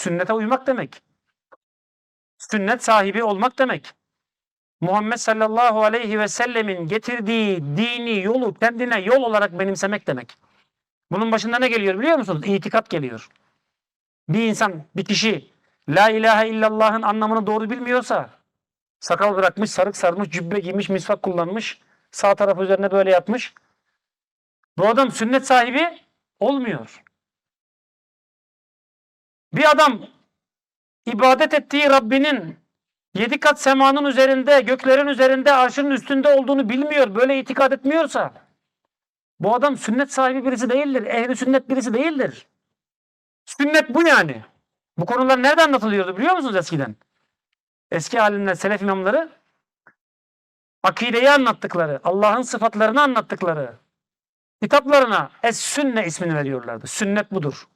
Sünnete uymak demek. Sünnet sahibi olmak demek. Muhammed sallallahu aleyhi ve sellemin getirdiği dini yolu kendine yol olarak benimsemek demek. Bunun başında ne geliyor biliyor musunuz? İtikat geliyor. Bir insan, bir kişi La ilahe illallah'ın anlamını doğru bilmiyorsa sakal bırakmış, sarık sarmış, cübbe giymiş, misvak kullanmış, sağ tarafı üzerine böyle yatmış. Bu adam sünnet sahibi olmuyor. Bir adam ibadet ettiği Rabbinin yedi kat semanın üzerinde, göklerin üzerinde, arşının üstünde olduğunu bilmiyor, böyle itikad etmiyorsa bu adam sünnet sahibi birisi değildir, ehli sünnet birisi değildir. Sünnet bu yani. Bu konular nerede anlatılıyordu biliyor musunuz eskiden? Eski alimler, selef imamları akideyi anlattıkları, Allah'ın sıfatlarını anlattıkları kitaplarına Es-Sünne ismini veriyorlardı. Sünnet budur.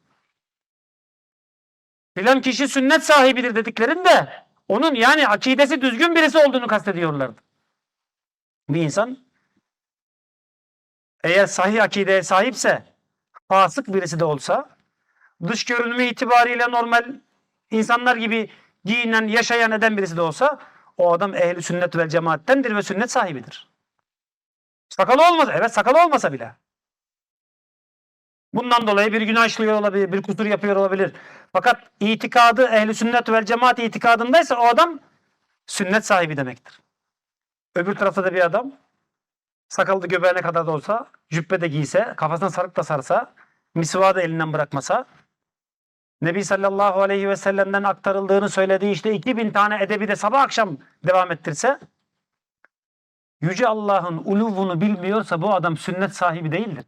Filan kişi sünnet sahibidir dediklerinde onun yani akidesi düzgün birisi olduğunu kastediyorlardı. Bir insan eğer sahih akideye sahipse fasık birisi de olsa dış görünümü itibariyle normal insanlar gibi giyinen, yaşayan eden birisi de olsa o adam ehli sünnet vel cemaattendir ve sünnet sahibidir. Sakalı olmasa, evet sakalı olmasa bile. Bundan dolayı bir günah işliyor olabilir, bir kusur yapıyor olabilir. Fakat itikadı ehli sünnet vel cemaat itikadındaysa o adam sünnet sahibi demektir. Öbür tarafta da bir adam sakalı göbeğine kadar da olsa, cübbe de giyse, kafasına sarık da sarsa, misvağı da elinden bırakmasa, Nebi sallallahu aleyhi ve sellem'den aktarıldığını söylediği işte 2000 tane edebi de sabah akşam devam ettirse, Yüce Allah'ın uluvunu bilmiyorsa bu adam sünnet sahibi değildir.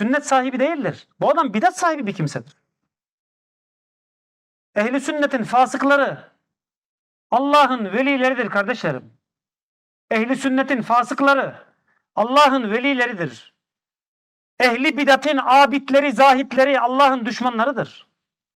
Sünnet sahibi değildir. Bu adam bidat sahibi bir kimsedir. Ehli sünnetin fasıkları Allah'ın velileridir kardeşlerim. Ehli sünnetin fasıkları Allah'ın velileridir. Ehli bidatın abidleri, zahitleri Allah'ın düşmanlarıdır.